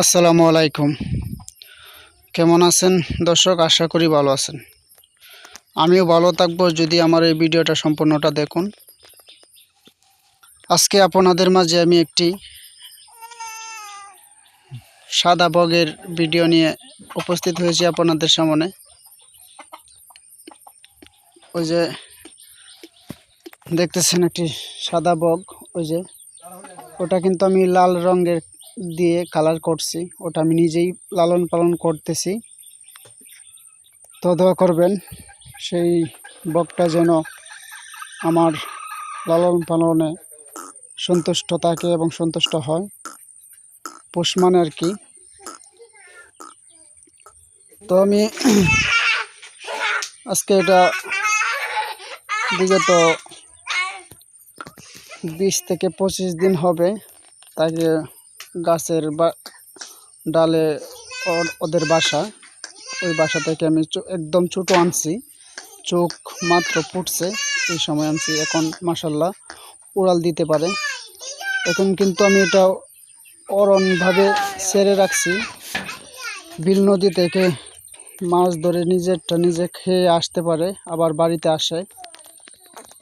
আসসালামু আলাইকুম। কেমন আছেন? দর্শক, আশা করি ভালো আছেন। আমিও ভালো থাকব যদি আমার এই ভিডিওটা সম্পূর্ণটা দেখুন। আজকে আপনাদের মাঝে আমি একটি সাদা বগের ভিডিও নিয়ে উপস্থিত হয়েছি আপনাদের সামনে। ওই যে দেখতেছেন একটি সাদা বগ, ওই যে। ওটা কিন্তু আমি লাল রঙের দিয়ে কালার করছি। ওটা আমি নিজেই লালন পালন করতেছি। তো দোয়া করবেন, সেই বকটা যেন আমার লালন পালনে সন্তুষ্ট থাকে এবং সন্তুষ্ট হয়। পোষ মানে আর কি। তো আমি আজকে এটা বিগত বিশ থেকে পঁচিশ দিন হবে। তাকে গাছের বা, ডালে ওদের বাসা। ওই বাসা থেকে আমি একদম ছোটো আনছি। চোখ মাত্র ফুটছে। এই সময় আনছি। এখন মাসাল্লাহ উড়াল দিতে পারে। এখন কিন্তু আমি এটা অরণভাবে ছেড়ে রাখছি। বিল নদী থেকে মাছ ধরে নিজেরটা নিজে খেয়ে আসতে পারে। আবার বাড়িতে আসে।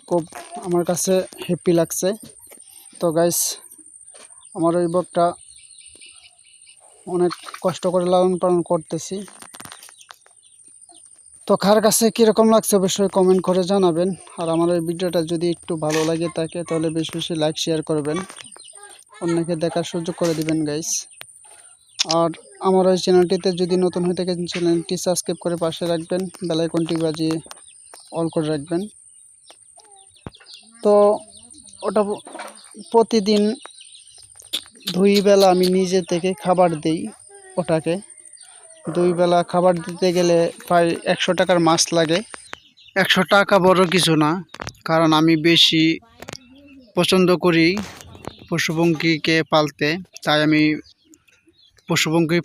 খুব আমার কাছে হ্যাপি লাগছে। তো গাইস আমার ওই বকটা অনেক কষ্ট করে লালন পালন করতেছি। তো কার কাছে কীরকম লাগছে অবশ্যই কমেন্ট করে জানাবেন। আর আমার এই ভিডিওটা যদি একটু ভালো লাগে থাকে, তাহলে বেশি বেশি লাইক শেয়ার করবেন। অন্যকে দেখার সুযোগ করে দিবেন গাইস আর আমার ওই চ্যানেলটিতে যদি নতুন হয়ে থাকেন চ্যানেলটি সাবস্ক্রাইব করে পাশে রাখবেন। বেলাইকনটি বাজিয়ে অল করে রাখবেন। তো ওটা প্রতিদিন দুই বেলা আমি নিজে থেকে খাবার দিই ওটাকে। দুই বেলা খাবার দিতে গেলে প্রায় একশো টাকার মাছ লাগে। একশো টাকা বড় কিছু না, কারণ আমি বেশি পছন্দ করি পশুপঙ্খীকে পালতে, তাই আমি পশুপঙ্খী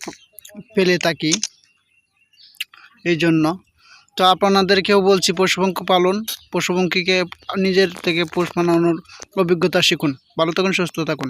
পেলে থাকি। এই জন্য তো আপনাদেরকেও বলছি পশুপঙ্খ পালন। পশুপঙ্খীকে নিজের থেকে পোষ মানানোর অভিজ্ঞতা শিখুন। ভালো থাকুন, সুস্থ থাকুন।